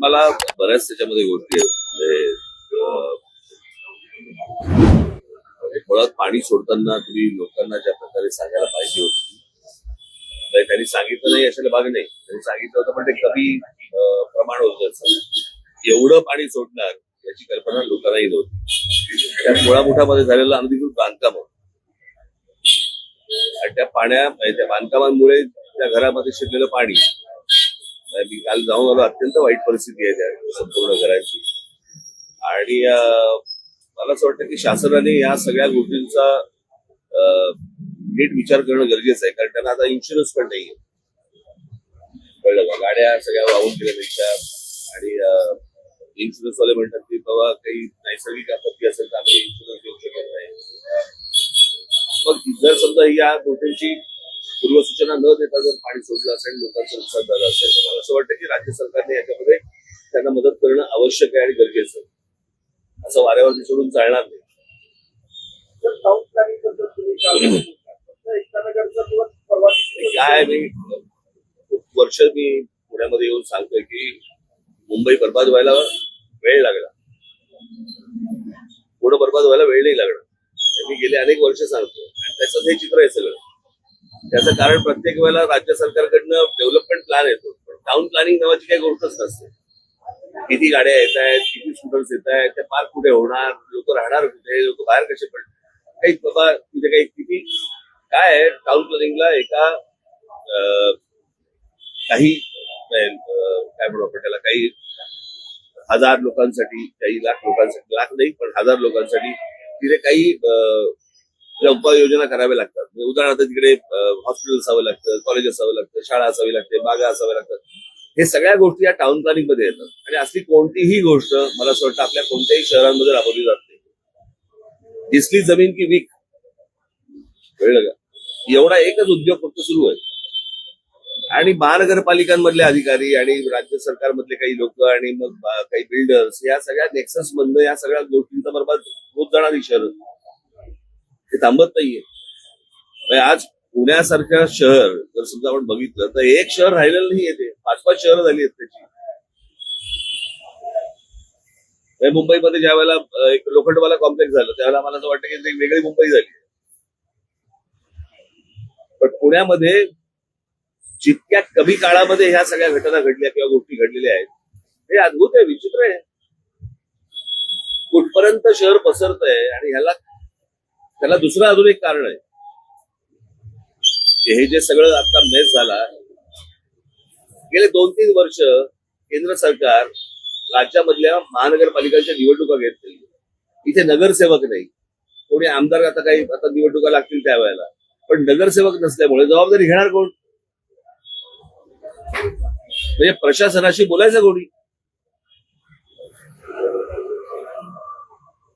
मला बऱ्याच त्याच्यामध्ये गोष्टी आहेत. म्हणजे, मुळात पाणी सोडताना तुम्ही लोकांना ज्या प्रकारे सांगायला पाहिजे होती त्यांनी सांगितलं नाही अशाला भाग नाही. त्यांनी सांगितलं होतं पण ते कमी प्रमाण होत एवढं पाणी सोडणार याची कल्पना लोकांनाही नव्हती. त्या मुळामुठामध्ये झालेलं अनधिकृत बांधकाम होतं. आणि त्या पाण्या म्हणजे त्या बांधकामांमुळे त्या घरामध्ये शिरलेलं पाणी. मी काल जाऊन आलो अत्यंत वाईट परिस्थिती आहे त्या संपूर्ण घराची. आणि मला असं वाटतं की शासनाने या सगळ्या गोष्टींचा नीट विचार करणं गरजेचं आहे कारण त्यांना आता इन्शुरन्स पण नाहीये. कळलं का? गाड्या सगळ्या वाहून गेल्यापेक्षा आणि इन्शुरन्स वाले म्हणतात की बाबा काही नैसर्गिक आपत्ती असेल तर आम्ही इन्शुरन्स घेऊ शकत नाही. मग जर समजा या गोष्टींची पूर्वसूचना न देता जर पाणी सोडलं असेल लोकांचं नुकसान झालं असेल तर मला असं वाटतं की राज्य सरकारने याच्यामध्ये त्यांना मदत करणं आवश्यक आहे आणि गरजेचं आहे. असं वाऱ्यावरती सोडून चालणार नाही. काय मी खूप वर्ष मी पुण्यामध्ये येऊन सांगतोय की मुंबई बर्बाद व्हायला वेळ लागला. पुढं बर्बाद व्हायला वेळ नाही लागणार मी गेले अनेक वर्ष सांगतोय. आणि त्याचं हे चित्र आहे सगळं. त्याचं कारण प्रत्येक वेळेला राज्य सरकारकडनं डेव्हलपमेंट प्लॅन येतो. पण टाउन प्लॅनिंग नावाची काही गोष्टच नसते. किती गाड्या येत आहेत किती स्कूटर्स येत आहेत ते पार्क कुठे होणार लोक राहणार कुठे लोक बाहेर कसे पडणार काही बाबा तिथे काही किती? काय आहे? टाउन प्लॅनिंगला एका काही काय म्हणू आपण त्याला काही हजार लोकांसाठी काही लाख लोकांसाठी लाख नाही पण हजार लोकांसाठी तिथे काही अं, ज्या उपाययोजना कराव्या लागतात. म्हणजे उदाहरणार्थ तिकडे हॉस्पिटल असावं लागतं कॉलेज असावं लागतं शाळा असावी लागते बागा असाव्या लागतात. हे सगळ्या गोष्टी या टाउन प्लॅनिंगमध्ये येतात. आणि असली कोणतीही गोष्ट मला असं वाटतं आपल्या कोणत्याही शहरांमध्ये राबवली जात नाही. दिसली जमीन की वीक. कळलं का? एवढा एकच उद्योग फक्त सुरू आहे. आणि महानगरपालिकांमधले अधिकारी आणि राज्य सरकारमधले काही लोक आणि मग काही बिल्डर्स या सगळ्या नेक्सस मधनं या सगळ्या गोष्टींचा बरोबर होत जाणारी शहर ते थांबत नाहीये. म्हणजे आज पुण्यासारखं शहर जर समजा आपण बघितलं तर एक शहर राहिलेलं नाही येते पाच पाच शहरं झाली आहेत त्याची. म्हणजे मुंबईमध्ये ज्या वेळेला एक लोखंडवाला कॉम्प्लेक्स झालं त्यावेळेला मला असं वाटतं की एक वेगळी मुंबई झाली. पण पुण्यामध्ये जितक्या कमी काळामध्ये ह्या सगळ्या घटना घडल्या किंवा गोष्टी घडलेल्या आहेत हे अद्भुत आहे विचित्र आहे. कुठपर्यंत शहर पसरत आहे आणि ह्याला त्याला दुसरं अजून एक कारण आहे. हे जे सगळं आता मेस झाला गेले दोन तीन वर्ष केंद्र सरकार राज्यामधल्या महानगरपालिकांच्या निवडणुका घेत नाही. इथे नगरसेवक नाही. कोणी आमदार आता काही आता निवडणुका लागतील त्यावेळेला. पण नगरसेवक नसल्यामुळे जबाबदारी घेणार कोण? म्हणजे प्रशासनाशी बोलायचं कोणी?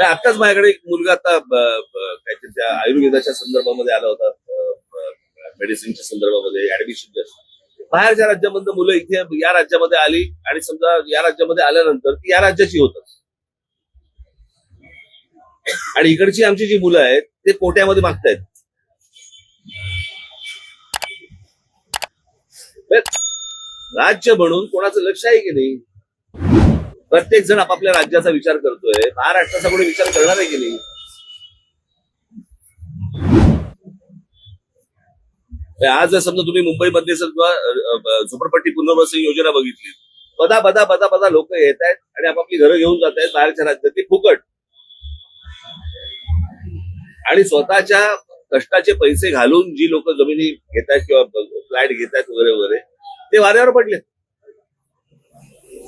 आताच आत्ताच माझ्याकडे एक मुलगा आता काहीतरी त्या आयुर्वेदाच्या संदर्भामध्ये आला होता मेडिसिनच्या संदर्भामध्ये ऍडमिशन बाहेरच्या राज्यामधनं मुलं इथे या राज्यामध्ये आली आणि समजा या राज्यामध्ये आल्यानंतर ती या राज्याची होतात आणि इकडची आमची जी मुलं आहेत ते कोट्यामध्ये मागतायत. राज्य म्हणून कोणाचं लक्ष आहे की नाही? प्रत्येक जण आपापल्या राज्याचा विचार करतोय. महाराष्ट्राचा कोणी विचार करणार आहे की नाही? आज जर समजा तुम्ही मुंबईमध्ये समजा झोपडपट्टी पुनर्वसन योजना बघितली पदा पदा पदा पदा लोक येत आहेत आणि आपापली घरं घेऊन जात आहेत बाहेरच्या राज्यात. ते फुकट. आणि स्वतःच्या कष्टाचे पैसे घालून जी लोक जमिनी घेत आहेत किंवा फ्लॅट घेत आहेत वगैरे वगैरे ते वाऱ्यावर पडले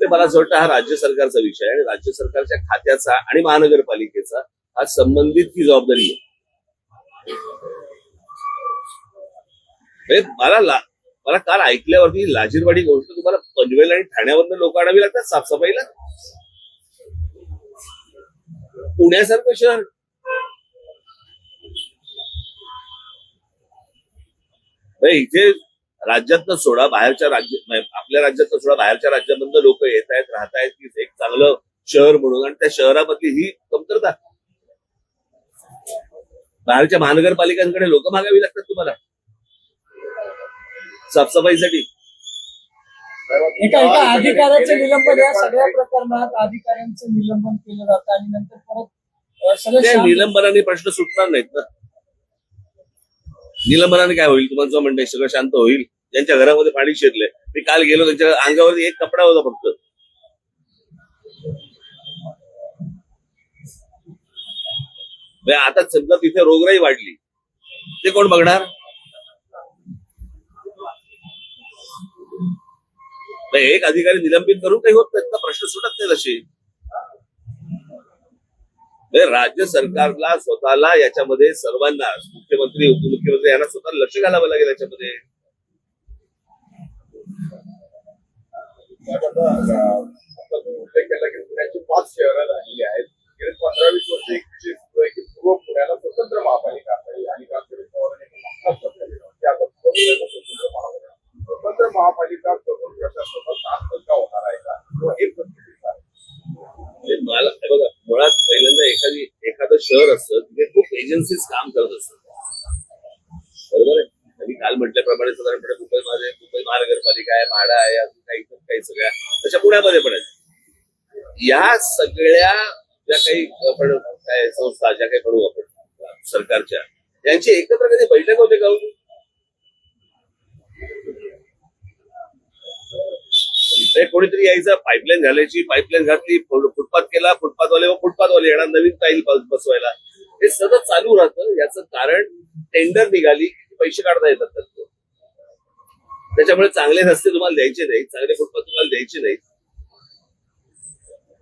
ते मला असं वाटतं हा राज्य सरकारचा विषय आणि राज्य सरकारच्या खात्याचा आणि महानगरपालिकेचा हा संबंधित ही जबाबदारी आहे. म्हणजे मला मला काल ऐकल्यावरती लाजीरवाडी गोष्ट तुम्हाला पनवेल आणि ठाण्यावरनं लोक आणावी लागतात साफसफाईला? पुण्यासारखं शहर. म्हणजे इथे राज्यातनं सोडा बाहेरच्या राज्य आपल्या राज्यातनं सोडा बाहेरच्या राज्यामधनं लोक येत आहेत राहत आहेत की एक चांगलं शहर म्हणून. आणि त्या शहरामधली ही कमतरता. बाहेरच्या महानगरपालिकांकडे लोक मागावी लागतात तुम्हाला. साफसफाईसाठी. एका एका अधिकाऱ्याचं निलंबन या सगळ्या प्रकरणात अधिकाऱ्यांचं निलंबन केलं जातं आणि नंतर परत सगळं निलंबनाने प्रश्न सुटणार नाहीत ना. निलंबनाने काय होईल? तुम्हाला जो म्हणणं सगळं शांत होईल. ज्यांच्या घरामध्ये पाणी शिरलंय. मी काल गेलो त्यांच्या अंगावरती एक कपडा होता फक्त. म्हणजे आता समजा तिथे रोगराई वाढली. ते कोण बघणार? म्हणजे एक अधिकारी निलंबित करून काही होत नाही. प्रश्न सुटत नाही तसे. राज्य सरकारला स्वतःला याच्यामध्ये सर्वांना मुख्यमंत्री उपमुख्यमंत्री यांना स्वतः लक्ष घालावं लागेल याच्यामध्ये. पुण्याची पाच शहरं झालेली आहेत. गेले पंधरा वीस वर्ष एक विशेष सुरू आहे की पूर्व पुण्याला स्वतंत्र महापालिका असावी आणि कांतरी पवारांनी आता स्वतंत्र महापालिका स्वतंत्र महापालिका करून प्रशासनाचा होणार आहे का? किंवा एक आहे म्हणजे मला हे बघा मुळात पहिल्यांदा एखादी एखादं शहर असतं तिथे खूप एजन्सीज काम करत असतात. बरोबर आहे? मी काल म्हटल्याप्रमाणे साधारणपणे मुंबई माझे मुंबई महानगरपालिका आहे म्हाडा आहे अजून काही काही सगळ्या तशा पुण्यामध्ये पण आहेत. या सगळ्या ज्या काही आपण काय संस्था ज्या काही म्हणू आपण सरकारच्या यांची एकत्र कधी बैठक होते का हो? कोणीतरी यायचं पाईपलाईन घालायची पाईपलाईन घातली फुटपाथ केला फुटपाथवाले व फुटपाथवाले येणार नवीन टाईल बसवायला. हे सतत चालू राहतं. याचं कारण टेंडर निघाली पैसे काढता येतात त्याच्यामुळे चांगले रस्ते तुम्हाला द्यायचे नाही चांगले फुटपाथ तुम्हाला द्यायचे नाही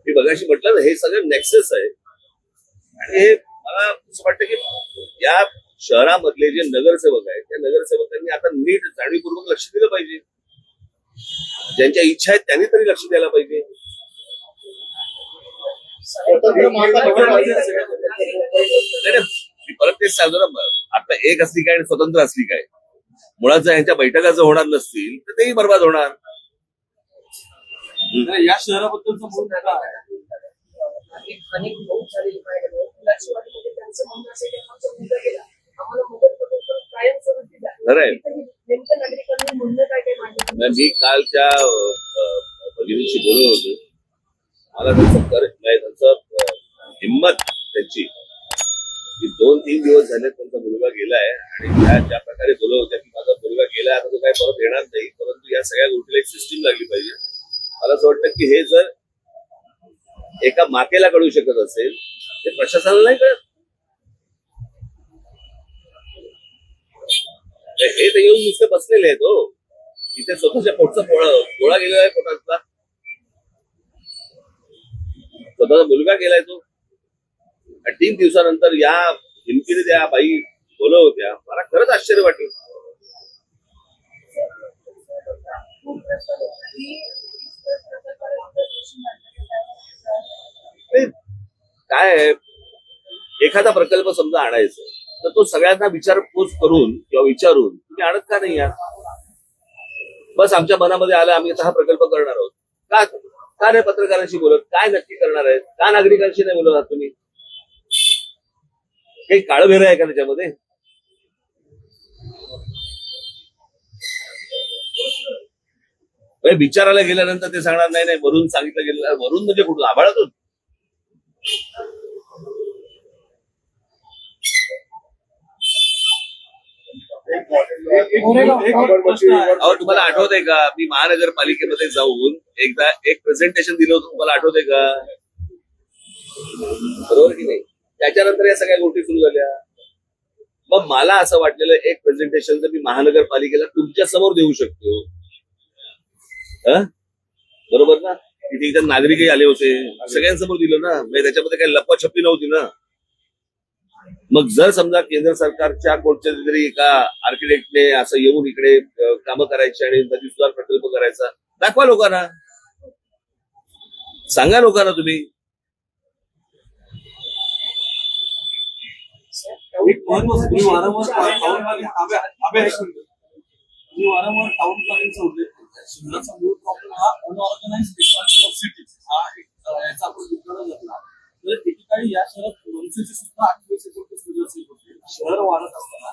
मी बघाशी म्हटलं ना हे सगळं नेक्सेस आहे. आणि हे मला असं वाटतं की या शहरामधले जे नगरसेवक आहेत त्या नगरसेवकांनी आता नीट जाणीवपूर्वक लक्ष दिलं पाहिजे. ज्यांच्या इच्छा आहेत त्यांनी तरी लक्ष द्यायला पाहिजे. परत तेच सांगतो ना आता एक असली काय आणि स्वतंत्र असली काय. मुळात जर यांच्या बैठका जर होणार नसतील तर तेही बर्बाद होणार. या शहराबद्दलचं मूळ मी काल त्या भगिनीशी बोलत होतो. मला त्यांचं कर नाही, त्यांचं हिंमत त्यांची. की दोन तीन दिवस झाले त्यांचा मुलगा गेलाय आणि त्या ज्या प्रकारे बोलत होत्या की माझा मुलगा गेलाय आता तो काही परत येणार नाही परंतु या सगळ्या गोष्टीला एक सिस्टीम लागली पाहिजे. मला असं वाटतं की हे जर एका मातेला कळू शकत असेल ते प्रशासनाला नाही कळत. हे तर येऊन नुसते बसलेले आहेत हो. इथे स्वतःच्या पोटचा पोळा गोळा गेलेला आहे पोटातला. स्वतःचा मुलगा गेलाय तो. आणि तीन दिवसानंतर या हिमतीने त्या बाई बोलव होत्या. मला खरंच आश्चर्य वाटलं. काय आहे, एखादा प्रकल्प समजा आणायचा तर तो सगळ्यांना विचारपूस करून किंवा विचारून तुम्ही आणत का नाही यार बस आमच्या मनामध्ये आलं आम्ही आता हा प्रकल्प करणार आहोत. का? का नाही पत्रकारांशी बोलत? काय नक्की करणार आहेत? का नागरिकांशी नाही बोलत आहात तुम्ही? काही काळभेर आहे का त्याच्यामध्ये? म्हणजे विचारायला गेल्यानंतर ते सांगणार नाही नाही वरून सांगितलं गेलं वरून म्हणजे कुठून आभाळातून. तुम्हाला आठवत आहे. का? मी महानगरपालिकेमध्ये जाऊन एकदा एक प्रेझेंटेशन दिलं होतं. तुम्हाला आठवत आहे का? बरोबर की नाही? त्याच्यानंतर या सगळ्या गोष्टी सुरू झाल्या. मग मला असं वाटलेलं एक प्रेझेंटेशन जर मी महानगरपालिकेला तुमच्यासमोर देऊ शकतो. हं? बरोबर ना? तिथे इथे नागरिकही आले होते. सगळ्यांसमोर दिलं ना? म्हणजे त्याच्यामध्ये काही लपवाछपी नव्हती ना? मग जर समजा केंद्र सरकारच्या कोणत्या तरी एका आर्किटेक्टने असं येऊन इकडे कामं करायची आणि नदी सुधार प्रकल्प करायचा दाखवा लोकांना. सांगा लोकांना तुम्ही. वारंवार टाउन प्लॅनिंगचा उल्लेख शहराचा मूळ प्रॉब्लेम हा अनऑर्गनाइज ऑफ हा एक याचा आपण घेतला. तर एकेकाळी या शहरात सुद्धा होते. शहर वाढत असताना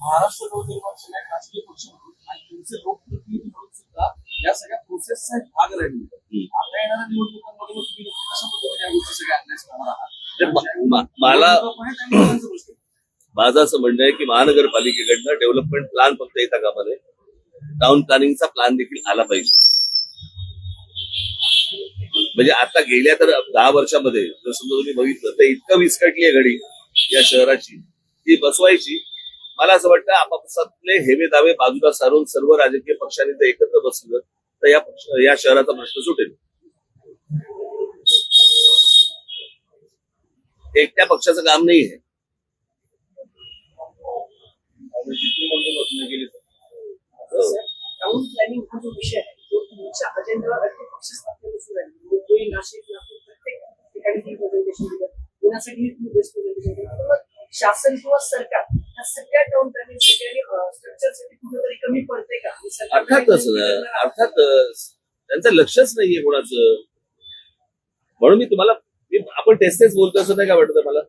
महाराष्ट्र नवनिर्माण सेना एक राजकीय पक्ष म्हणून आणि त्यांचे लोकप्रतिनिधी म्हणून सुद्धा या सगळ्या प्रोसेसचा एक भाग राहिले आता येणाऱ्या निवडणुकांमध्ये मग तुम्ही नक्की कशा पद्धतीने या गोष्टी सगळ्या अभ्यास करणार आहात? मला. माझं असं म्हणणं आहे की महानगरपालिकेकडनं डेव्हलपमेंट प्लॅन फक्त येता कामा नये टाउन प्लॅनिंगचा प्लॅन देखील आला पाहिजे. म्हणजे आता गेल्या तर दहा वर्षामध्ये जर समजा तुम्ही बघितलं तर इतकं विस्कटली आहे घडी. या शहराची. ती बसवायची. मला असं वाटतं आपापसातले हेवे दावे बाजूला सारून सर्व राजकीय पक्षांनी जर एकत्र बसलं तर या पक्ष या शहराचा प्रश्न सुटेल. एकट्या पक्षाचं काम नाही आहे. टाउन प्लॅनिंग जो विषय आहे तो पक्ष आहे मुंबई नाशिक नागपूर प्रत्येक ठिकाणी शासन किंवा सरकार ह्या सगळ्या आणि स्ट्रक्चरसाठी कुठेतरी कमी पडते का? अर्थातच ना, अर्थातच. त्यांचं लक्षच नाहीये कोणाचं. म्हणून मी तुम्हाला आपण तेच तेच बोलतो असं नाही का वाटतं मला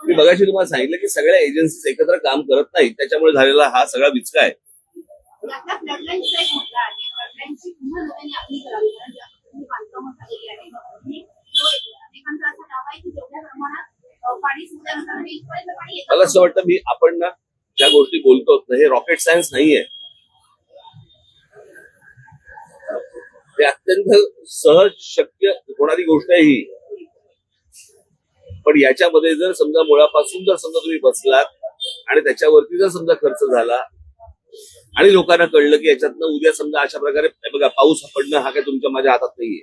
मी बघायची तुम्हाला सांगितलं की सगळ्या एजन्सीज एकत्र काम करत नाहीत. त्याच्यामुळे झालेला हा सगळा विचका आहे मला असं वाटतं मी आपण ना ज्या गोष्टी बोलतो हे रॉकेट सायन्स नाहीये. हे अत्यंत सहज शक्य होणारी गोष्ट आहे ही. पण याच्यामध्ये जर समजा मुळापासून जर समजा तुम्ही बसलात आणि त्याच्यावरती जर समजा खर्च झाला आणि लोकांना कळलं की याच्यातनं उद्या समजा अशा प्रकारे बघा पाऊस पडणं हा काय तुमच्या माझ्या हातात नाहीये.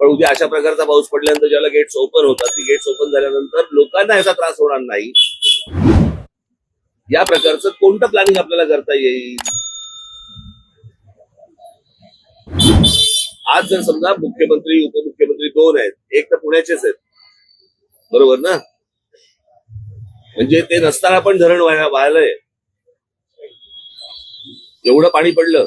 पण उद्या अशा प्रकारचा पाऊस पडल्यानंतर ज्याला गेट्स ओपन होतात ती गेट्स ओपन झाल्यानंतर लोकांना याचा त्रास होणार नाही. या प्रकारचं कोणतं प्लॅनिंग आपल्याला करता येईल? आज जर समजा मुख्यमंत्री उपमुख्यमंत्री दोन आहेत एक तर पुण्याचेच आहेत. बरोबर ना? म्हणजे ते नसताना पण धरण वाहिलंय एवढं पाणी पडलं.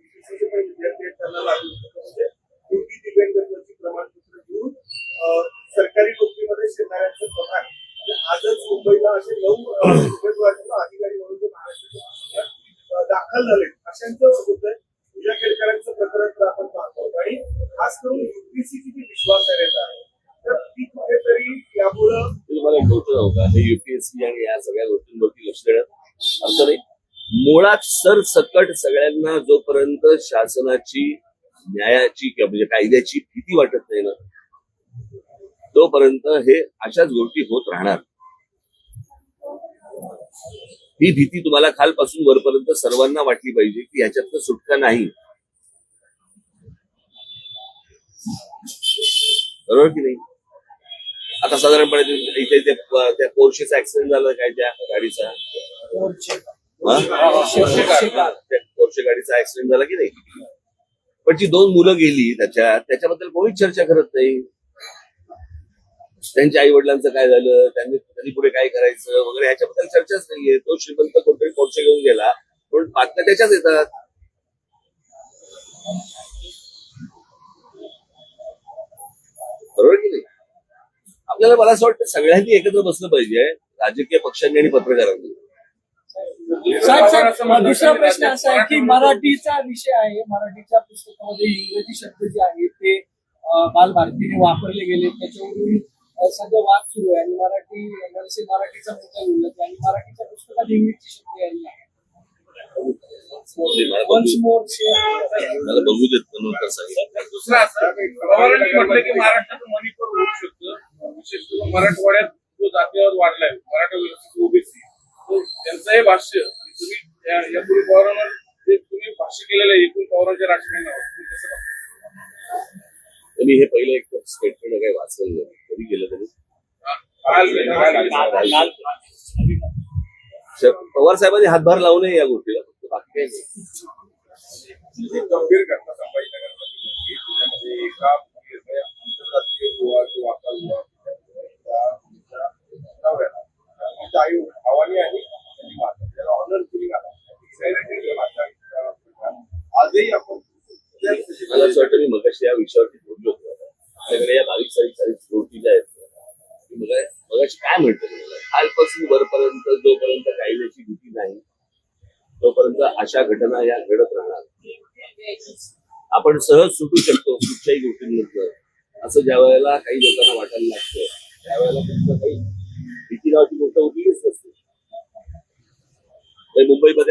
त्यांना म्हणजे घेऊन सरकारी नोकरीमध्ये शेतकऱ्यांचं प्रमाण. म्हणजे आजच मुंबईला असे नऊ अं, उमेदवार अधिकारी म्हणून जे महाराष्ट्राचे अं, दाखल झाले अशांचं होतंय पूजा केळकरांचं प्रकरण तर आपण पाहतो आणि खास करून युपीसीची जी विश्वासार्हता आहे तर ती कुठेतरी यामुळं मी तुम्हाला एक गोष्ट सांगू का हे युपीएससी आणि या सगळ्या गोष्टींवरती लक्ष देण्यात अर्थ नाही मुळात सरसकट सगळ्यांना जोपर्यंत शासनाची न्यायाची किंवा म्हणजे कायद्याची भीती वाटत नाही ना तोपर्यंत हे अशाच गोष्टी होत राहणार. ही भीती तुम्हाला खालपासून वरपर्यंत सर्वांना वाटली पाहिजे की ह्याच्यातनं सुटका नाही. बरोबर की नाही? आता साधारणपणे इथे ते त्या पोर्शेचा ऍक्सिडेंट झाला काय त्या गाडीचा? गाडीचा ऍक्सिडेंट झाला की नाही? पण जी दोन मुलं गेली त्याच्यात त्याच्याबद्दल कोणीच चर्चा करत नाही. त्यांच्या आई वडिलांचं काय झालं? त्यांनी त्यांनी पुढे काय करायचं? वगैरे ह्याच्याबद्दल चर्चाच नाहीये. तो श्रीमंत कोणतरी पोर्चे घेऊन गेला. पण बातम्या त्याच्याच येतात. बरोबर की नाही? आपल्याला मला असं वाटतं सगळ्यांनी एकत्र बसलं पाहिजे. राजकीय पक्षांनी आणि पत्रकारांनी. साहेब साहेब दुसरा प्रश्न असा आहे की मराठीचा विषय आहे मराठीच्या पुस्तकामध्ये इंग्रजी शब्द जे आहेत ते बालभारतीने वापरले गेले. त्याच्यावरून सगळं वाद सुरू आहे. आणि मराठी मनसे मराठीचा मुद्दा उल्लेख आणि मराठीच्या पुस्तकात इंग्लिशचे शब्द यायला. मला Once बघू देत म्हणून कसं दुसरं असं पवारांनी म्हटलं की महाराष्ट्राचं मणिपूर होऊ शकतं. विशेष करून मराठवाड्यात जो जातीवाद वाढलाय मराठा ओबीसी त्यांचं हे भाष्य आणि तुम्ही या- यापूर्वी पवारांवर जे तुम्ही भाष्य केलेलं आहे एकूण पवारांच्या राजकारणावर मी हे पहिलं एक स्टेटमेंट काही वाचलं नाही. कधी गेलं तरी काल- काल- शरद पवार साहेबांनी हातभार लावू नये या गोष्टीला. फक्त बाकी गंभीर घटना संभाजीनगरमध्ये एका आंतरराष्ट्रीय गोवा किंवा मला असं वाटतं मी मगाशी या विषयावरती बोललो होतो. आपल्याकडे या बावीस सारीक सारीक गोष्टी ज्या आहेत मग मगा- मगाशी काय म्हणतो कालपासून वरपर्यंत जोपर्यंत काही भीती नाही तोपर्यंत अशा घटना या घडत राहणार. आपण सहज सुटू शकतो कुठच्याही गोष्टींमधलं असं ज्या वेळेला काही लोकांना वाटायला लागतं त्यावेळेला त्यांचं काही भीती नावाची गोष्ट उठलीच नसते तर मुंबईमध्ये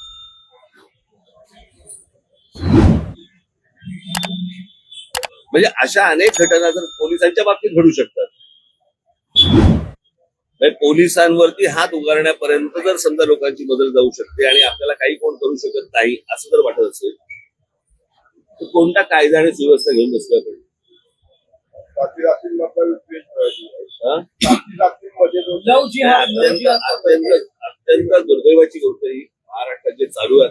म्हणजे अशा अनेक घटना जर पोलिसांच्या बाबतीत घडू शकतात म्हणजे पोलिसांवरती हात उगारण्यापर्यंत जर समजा लोकांची मदत जाऊ शकते आणि आपल्याला काही कोण करू शकत नाही असं जर वाटत असेल तर कोणता कायदा आणि सुव्यवस्था घेऊन बसलो आपण. हा? अत्यंत अत्यंत अत्यंत दुर्दैवाची गोष्ट ही महाराष्ट्रात जे चालू आहे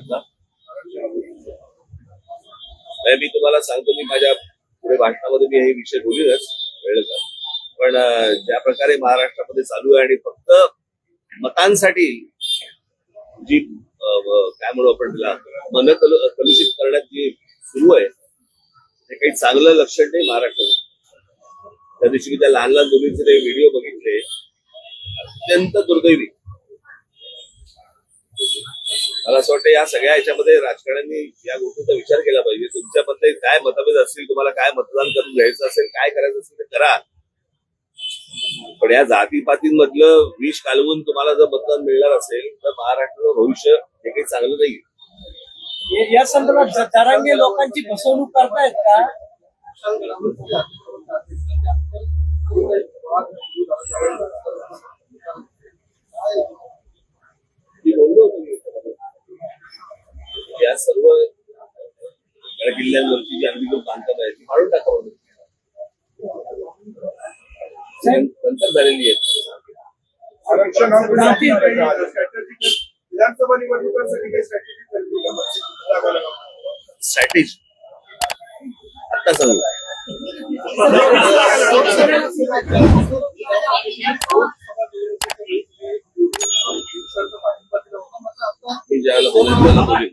आता मी तुम्हाला सांगतो मी माझ्या भाषणामध्ये मी हे विषय बोलीनच वेळ का पण ज्या प्रकारे महाराष्ट्रामध्ये चालू आहे आणि फक्त मतांसाठी जी काय म्हणू आपण तिला मन कलु- कलुषित करण्यात जी सुरू आहे ते काही चांगलं लक्षण नाही महाराष्ट्रात त्या दिवशी मी त्या लहान लहान मुलींचे ते व्हिडिओ बघितले. अत्यंत दुर्दैवी. मला असं वाटतं या सगळ्या याच्यामध्ये राजकारण्यांनी या गोष्टीचा विचार केला पाहिजे. तुमच्याबद्दल काय मतभेद असतील तुम्हाला काय मतदान करून घ्यायचं असेल काय करायचं असेल ते करा. पण या जातीपातींमधलं विष कालवून तुम्हाला जर मतदान मिळणार असेल तर महाराष्ट्राचं भविष्य हे काही चांगलं नाही या- संदर्भात जरांगे लोकांची फसवणूक करतायत का? बोललो होतो. या सर्व गड किल्ल्यांवरची जी अनधिकृत बांधकाम आहे ती फाडून टाकावं नंतर झालेली आहेत. हा विधानसभा निवडणुकांसाठी काही स्ट्रॅटेजी ठरली का जागा स्ट्रॅटेजी आता सांगू मी ज्यावेळेला बोलेन त्याला बोलेन.